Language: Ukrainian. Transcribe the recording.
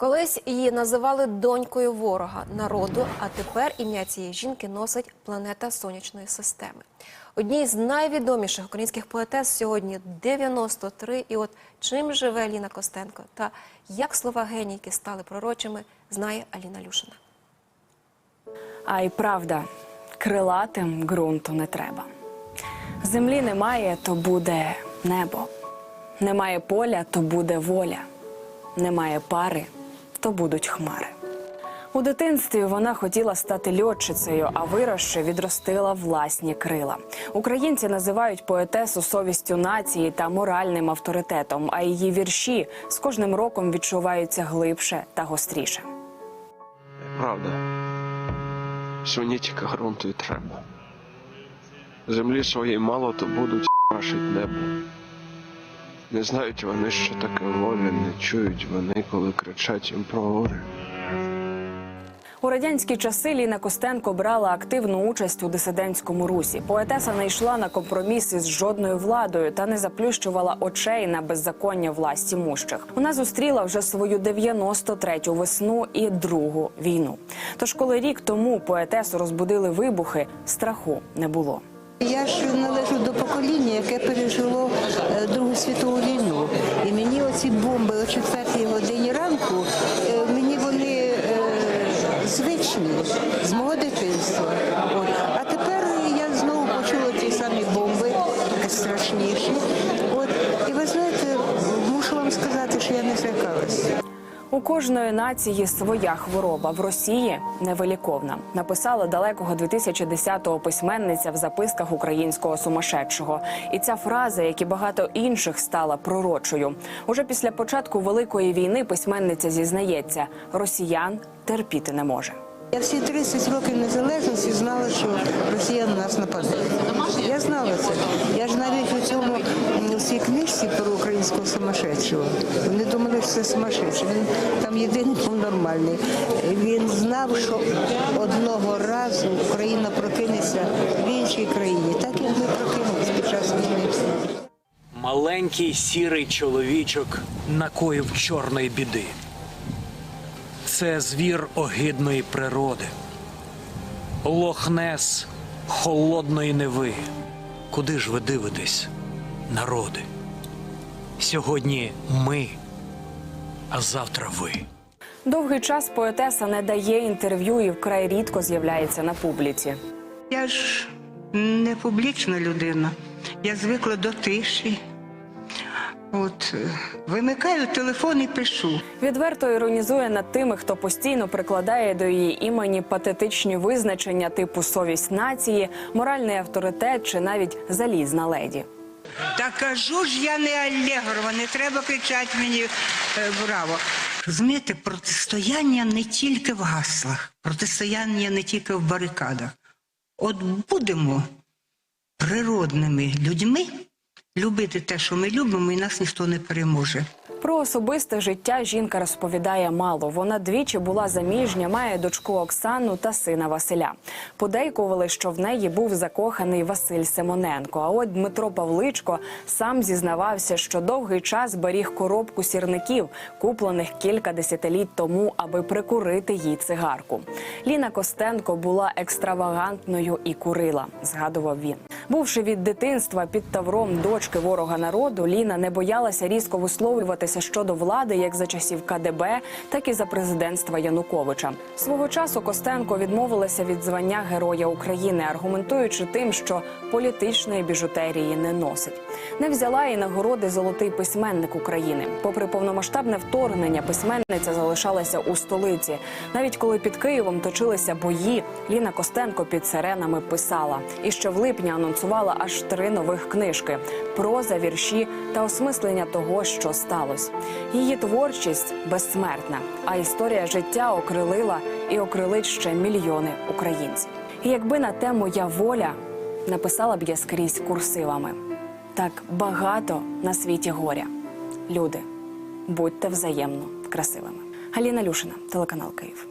Колись її називали донькою ворога народу, а тепер ім'я цієї жінки носить планета сонячної системи. Одній з найвідоміших українських поетес сьогодні 93. І от чим живе Ліна Костенко та як слова генійки стали пророчими, знає Аліна Люшина. А й правда, крилатим ґрунту не треба. Землі немає, то буде небо. Немає поля, то буде воля. Немає пари, то будуть хмари. У дитинстві вона хотіла стати льотчицею, а виросше відростила власні крила. Українці називають поетесу совістю нації та моральним авторитетом, а її вірші з кожним роком відчуваються глибше та гостріше. Правда. Що тільки ґрунту й треба. Землі своєї мало, то будуть машить небо. Не знають вони, що таке воля, не чують вони, коли кричать їм про горе. У радянські часи Ліна Костенко брала активну участь у дисидентському русі. Поетеса не йшла на компроміс із жодною владою та не заплющувала очей на беззаконня власті мущих. Вона зустріла вже свою 93-ю весну і другу війну. Тож, коли рік тому поетесу розбудили вибухи, страху не було. Я ж належу до покоління, яке пережило е, Другу світову війну. І мені оці бомби о 4 годині ранку, е, мені вони е, звичні з мого дитинства. От. А тепер я знову почула ті самі бомби, таке страшніші. От. І ви знаєте, мушу вам сказати, що я не злякалася. У кожної нації своя хвороба в Росії невиліковна. Написала далекого 2010-го письменниця в записках українського сумасшедшого. І ця фраза, як і багато інших, стала пророчою. Уже після початку великої війни письменниця зізнається, росіян терпіти не може. Я всі 30 років незалежності знала, що Росія на нас нападе. Я знала це. Я ж навіть у цьому у цій книжці про українського сумасшедшого. Це сумасшедший. Він там єдиний був нормальний. Він знав, що одного разу Україна прокинеться в іншій країні, так як ми прокинулися під час війни. Маленький сірий чоловічок накоїв чорної біди. Це звір огидної природи, лохнес холодної неви. Куди ж ви дивитесь, народи? Сьогодні ми, а завтра ви. Довгий час поетеса не дає інтерв'ю і вкрай рідко з'являється на публіці. Я ж не публічна людина. Я звикла до тиші. От е, вимикаю телефон і пишу. Відверто іронізує над тими, хто постійно прикладає до її імені патетичні визначення типу совість нації, моральний авторитет чи навіть залізна леді. Та кажу ж я не Аллегрова, не треба кричати мені е, браво. Розумієте, протистояння не тільки в гаслах, протистояння не тільки в барикадах. От будемо природними людьми, любити те, що ми любимо, і нас ніхто не переможе. Про особисте життя жінка розповідає мало. Вона двічі була заміжня, має дочку Оксану та сина Василя. Подейкували, що в неї був закоханий Василь Симоненко. А от Дмитро Павличко сам зізнавався, що довгий час беріг коробку сірників, куплених кілька десятиліть тому, аби прикурити їй цигарку. Ліна Костенко була екстравагантною і курила, згадував він. Бувши від дитинства під тавром дочки ворога народу, Ліна не боялася різко висловлюватися щодо влади як за часів КДБ, так і за президентства Януковича. Свого часу Костенко відмовилася від звання Героя України, аргументуючи тим, що політичної біжутерії не носить. Не взяла і нагороди Золотий письменник України. Попри повномасштабне вторгнення, письменниця залишалася у столиці. Навіть коли під Києвом точилися бої, Ліна Костенко під сиренами писала. І ще в липні анонсувала аж три нових книжки: проза, вірші та осмислення того, що сталося. Її творчість безсмертна, а історія життя окрилила і окрилить ще мільйони українців. І якби на тему Я воля написала б я скрізь курсивами. Так багато на світі горя. Люди, будьте взаємно красивими. Галіна Люшина, телеканал Київ.